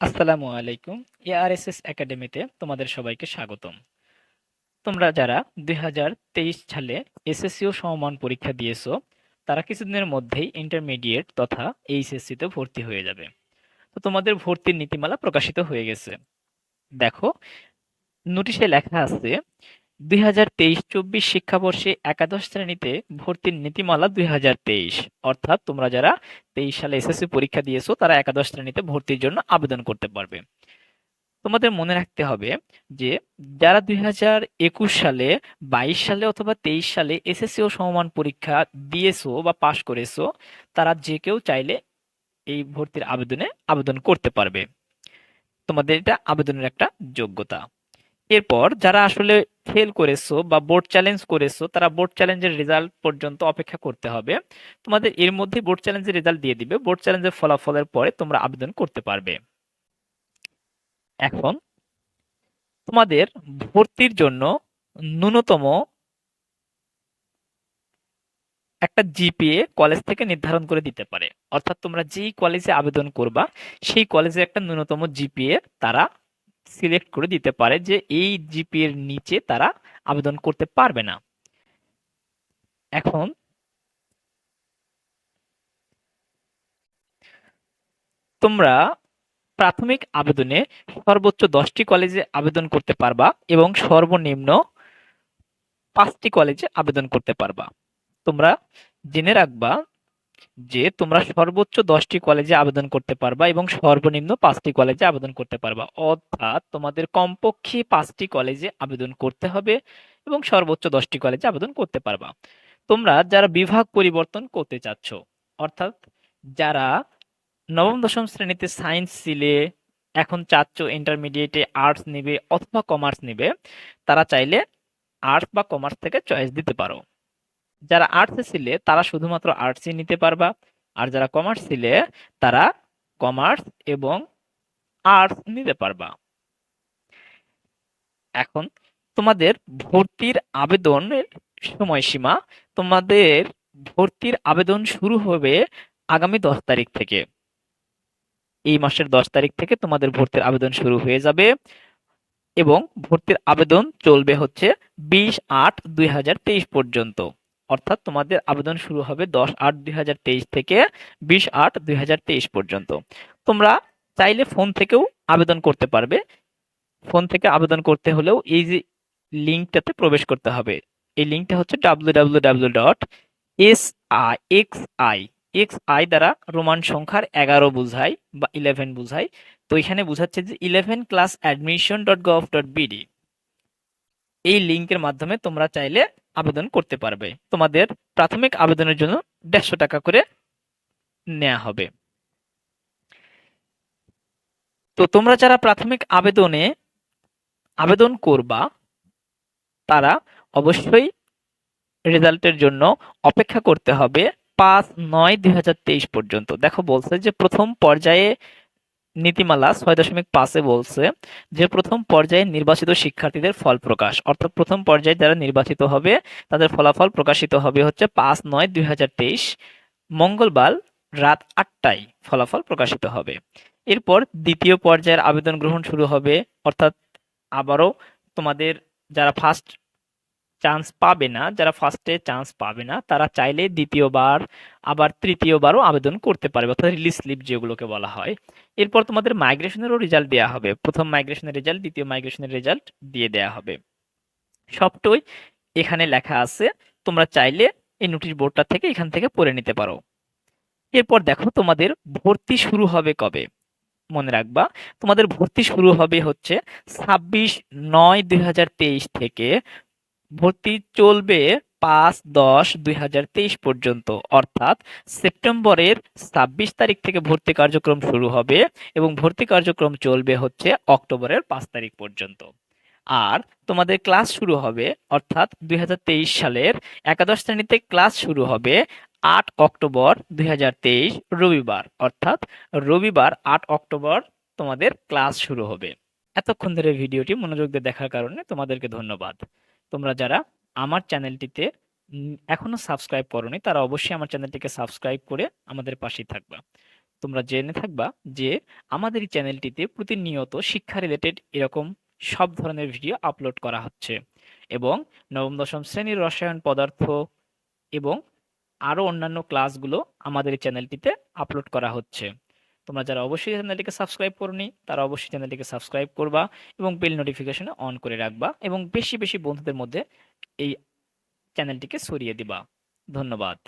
আসসালামু আলাইকুম। এআরএসএস একাডেমিতে তোমাদের সবাইকে স্বাগতম। তোমরা যারা দুই হাজার তেইশ সালে এসএসসি ও সমমান পরীক্ষা দিয়েছ, তারা কিছুদিনের মধ্যেই ইন্টারমিডিয়েট তথা এইচএসসিতে ভর্তি হয়ে যাবে। তো তোমাদের ভর্তির নীতিমালা প্রকাশিত হয়ে গেছে। দেখো, নোটিশে লেখা আছে দুই হাজার তেইশ চব্বিশ শিক্ষাবর্ষে একাদশ শ্রেণীতে ভর্তির নীতিমালা দুই হাজার তেইশ। অর্থাৎ তোমরা যারা তেইশ সালে এসএসসি পরীক্ষা দিয়েছ, তারা একাদশ শ্রেণীতে ভর্তির জন্য আবেদন করতে পারবে। তোমাদের মনে রাখতে হবে যে, যারা দুই হাজার একুশ সালে, বাইশ সালে অথবা তেইশ সালে এসএসসি ও সমমান পরীক্ষা দিয়েছ বা পাশ করেছ, তারা যে কেউ চাইলে এই ভর্তির আবেদনে আবেদন করতে পারবে। তোমাদের এটা আবেদনের একটা যোগ্যতা। এরপর যারা আসলে ফেল করেছ বা বোর্ড চ্যালেঞ্জ করেছ, তারা বোর্ড চ্যালেঞ্জের রেজাল্ট পর্যন্ত অপেক্ষা করতে হবে। তোমাদের এর মধ্যে বোর্ড চ্যালেঞ্জের রেজাল্ট দিয়ে দিবে। বোর্ড চ্যালেঞ্জের ফলাফলের পরে তোমরা আবেদন করতে পারবে। এখন তোমাদের ভর্তির জন্য ন্যূনতম একটা জিপিএ কলেজ থেকে নির্ধারণ করে দিতে পারে। অর্থাৎ তোমরা যেই কলেজে আবেদন করবা, সেই কলেজে একটা ন্যূনতম জিপিএ তারা সিলেক্ট করে দিতে পারে যে এই জিপিএ এর নিচে তারা আবেদন করতে পারবে না। এখন তোমরা প্রাথমিক আবেদনে সর্বোচ্চ দশটি কলেজে আবেদন করতে পারবা এবং সর্বনিম্ন পাঁচটি কলেজে আবেদন করতে পারবা। তোমরা জেনে রাখবা যে তোমরা সর্বোচ্চ দশটি কলেজে আবেদন করতে পারবা এবং সর্বনিম্ন পাঁচটি কলেজে আবেদন করতে পারবা। অর্থাৎ তোমাদের কমপক্ষে পাঁচটি কলেজে আবেদন করতে হবে এবং সর্বোচ্চ দশটি কলেজে আবেদন করতে পারবা। তোমরা যারা বিভাগ পরিবর্তন করতে চাচ্ছ, অর্থাৎ যারা নবম, দশম শ্রেণীতে সায়েন্স ছিলে, এখন চাচ্ছ ইন্টারমিডিয়েটে আর্টস নেবে অথবা কমার্স নেবে, তারা চাইলে আর্টস বা কমার্স থেকে চয়েস দিতে পারো। যারা আর্টসে ছিলে, তারা শুধুমাত্র আর্টসই নিতে পারবা। আর যারা কমার্স ছিলে, তারা কমার্স এবং আর্টস নিতে পারবা। এখন তোমাদের ভর্তির আবেদনের সময়সীমা, তোমাদের ভর্তির আবেদন শুরু হবে আগামী দশ তারিখ থেকে। এই মাসের দশ তারিখ থেকে তোমাদের ভর্তির আবেদন শুরু হয়ে যাবে এবং ভর্তির আবেদন চলবে হচ্ছে বিশ আট দুই পর্যন্ত। অর্থাৎ তোমাদের আবেদন শুরু হবে দশ আট দুই থেকে বিশ আট দুই পর্যন্ত। তোমরা চাইলে ফোন থেকেও আবেদন করতে পারবে। ফোন থেকে আবেদন করতে হলেও এই যে লিঙ্কটাতে প্রবেশ করতে হবে। এই লিঙ্কটা হচ্ছে W W W dot S I X I X I দ্বারা রোমান সংখ্যার এগারো বুঝায় বা ইলেভেন বুঝায়। তো এখানে বোঝাচ্ছে যে eleven class admission dot gov dot BD. এই লিঙ্কের মাধ্যমে তোমরা চাইলে আবেদন করতে পারবে। তোমাদের প্রাথমিক আবেদনের জন্য দেড়শো টাকা করে নেওয়া হবে। তো তোমরা যারা প্রাথমিক আবেদনে আবেদন করবা, তারা অবশ্যই রেজাল্টের জন্য অপেক্ষা করতে হবে পাঁচ নয় দুই পর্যন্ত। দেখো বলছে যে প্রথম পর্যায়ে নীতিমালা ছয় দশমিক পাঁচে বলছে যে প্রথম পর্যায়ে নির্বাচিত শিক্ষার্থীদের ফল প্রকাশ। অর্থাৎ প্রথম পর্যায়ে যারা নির্বাচিত হবে, তাদের ফলাফল প্রকাশিত হবে হচ্ছে পাঁচ নয় দুই মঙ্গলবার রাত আটটায় ফলাফল প্রকাশিত হবে। এরপর দ্বিতীয় পর্যায়ের আবেদন গ্রহণ শুরু হবে। অর্থাৎ আবারও তোমাদের যারা ফার্স্ট চান্স পাবে না, যারা ফার্স্টে চান্স পাবে না, তারা চাইলে দ্বিতীয়বার, আবার তৃতীয়বারও আবেদন করতে পারবে, অর্থাৎ রিলিজ স্লিপ যেগুলোকে বলা হয়। এরপর তোমাদের মাইগ্রেশনেরও রেজাল্ট দেওয়া হবে। প্রথম মাইগ্রেশনের রেজাল্ট দ্বিতীয় মাইগ্রেশনের রেজাল্ট দিয়ে দেওয়া হবে। সবটাই এখানে লেখা আছে, তোমরা চাইলে এই নোটিশ বোর্ডটা থেকে এখান থেকে পড়ে নিতে পারো। এরপর দেখো তোমাদের ভর্তি শুরু হবে কবে? মনে রাখবা, তোমাদের ভর্তি শুরু হবে হচ্ছে ছাব্বিশ নয় দুই থেকে ভর্তি চলবে পাঁচ দশ দুই পর্যন্ত। অর্থাৎ সেপ্টেম্বরের ছাব্বিশ তারিখ থেকে ভর্তি কার্যক্রম শুরু হবে এবং ভর্তি কার্যক্রম চলবে হচ্ছে অক্টোবরের পাঁচ তারিখ পর্যন্ত। আর তোমাদের ক্লাস শুরু হবে, অর্থাৎ দুই হাজার তেইশ সালের একাদশ শ্রেণীতে ক্লাস শুরু হবে আট অক্টোবর দুই হাজার তেইশ রবিবার। অর্থাৎ রবিবার আট অক্টোবর তোমাদের ক্লাস শুরু হবে। এতক্ষণ ধরে ভিডিওটি মনোযোগ দিয়ে দেখার কারণে তোমাদেরকে ধন্যবাদ। তোমরা যারা আমার চ্যানেলটিতে এখনও সাবস্ক্রাইব করনি, তারা অবশ্যই আমার চ্যানেলটিকে সাবস্ক্রাইব করে আমাদের পাশেই থাকবা। তোমরা জেনে থাকবা যে আমাদের এই চ্যানেলটিতে প্রতিনিয়ত শিক্ষা রিলেটেড এরকম সব ধরনের ভিডিও আপলোড করা হচ্ছে এবং নবম, দশম শ্রেণির রসায়ন পদার্থ এবং আরও অন্যান্য ক্লাসগুলো আমাদের চ্যানেলটিতে আপলোড করা হচ্ছে। তোমরা যারা অবশ্যই চ্যানেলটিকে সাবস্ক্রাইব করনি, তারা অবশ্যই চ্যানেলটিকে সাবস্ক্রাইব করবা এবং বেল নোটিফিকেশন অন করে রাখবা এবং বেশি বেশি বন্ধুদের মধ্যে এই চ্যানেলটিকে ছড়িয়ে দিবা। ধন্যবাদ।